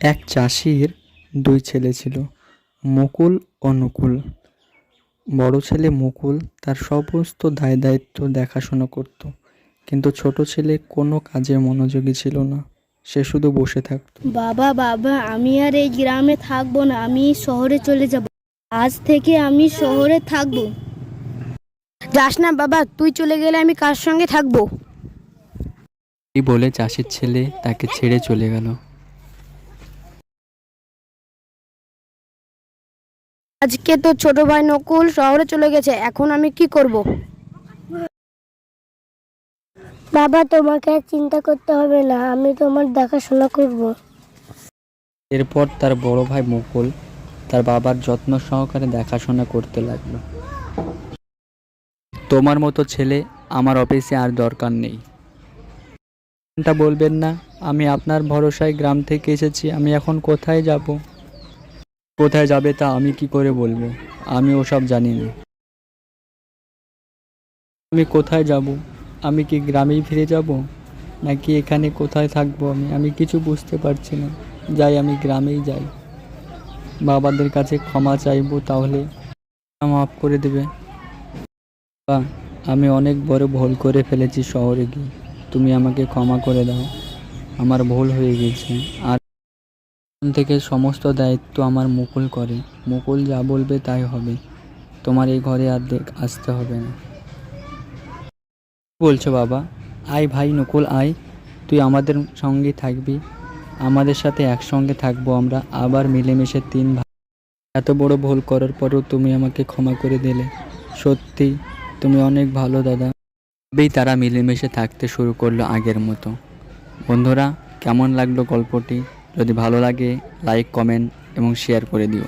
এক চাষির দুই ছেলে ছিল মুকুল ও নকুল। বড় ছেলে মুকুল তার সমস্ত দায় দায়িত্ব দেখাশোনা করত কিন্তু ছোট ছেলে কোনো কাজে মনোযোগী ছিল না সে শুধু বসে থাকত। বাবা বাবা আমি আর এই গ্রামে থাকব না আমি শহরে চলে যাব। আজ থেকে আমি শহরে থাকব। যাস না বাবা তুই চলে গেলে আমি কার সঙ্গে থাকব? এই বলে চাষির ছেলে তাকে ছেড়ে চলে গেল। আজকে তো ছোট ভাই নকুল শহরে চলে গেছে এখন আমি কি করব? বাবা তোমাকে আর চিন্তা করতে হবে না আমি তোমার দেখাশোনা করব। এরপর তার বড় ভাই মুকুল তার বাবার যত্ন সহকারে দেখাশোনা করতে লাগল। তোমার মতো ছেলে আমার অফিসে আর দরকার নেই। বলবেন না আমি আপনার ভরসায় গ্রাম থেকে এসেছি আমি এখন কোথায় যাব? কোথায় যাবে তা আমি কি করে বলব? আমি ওসব জানি না। আমি কোথায় যাব? আমি কি গ্রামেই ফিরে যাব? নাকি এখানে কোথায় থাকব আমি? আমি কিছু বুঝতে পারছি না। যাই, আমি গ্রামেই যাই। বাবাদের কাছে ক্ষমা চাইব তাহলে মাফ করে দেবে। বা আমি অনেক বড় ভুল করে ফেলেছি শহরে গিয়ে। তুমি আমাকে ক্ষমা করে দাও। আমার ভুল হয়ে গেছে। আর এখন থেকে সমস্ত দায়িত্ব আমার মুকুল করে। মুকুল যা বলবে তাই হবে। তোমার এই ঘরে আর দেখ, আসতে হবে না। বলছো বাবা? আয় ভাই নকুল, আয়। তুই আমাদের সঙ্গে থাকবি। আমাদের সাথে একসঙ্গে থাকব আমরা। আবার মিলেমিশে তিন ভাই। এত বড় ভুল করার পরেও তুমি আমাকে ক্ষমা করে দিলে। সত্যি, তুমি অনেক ভালো দাদা। তবেই তারা মিলেমিশে থাকতে শুরু করল আগের মতো। বন্ধুরা, কেমন লাগল গল্পটি? যদি ভালো লাগে লাইক কমেন্ট এবং শেয়ার করে দিও।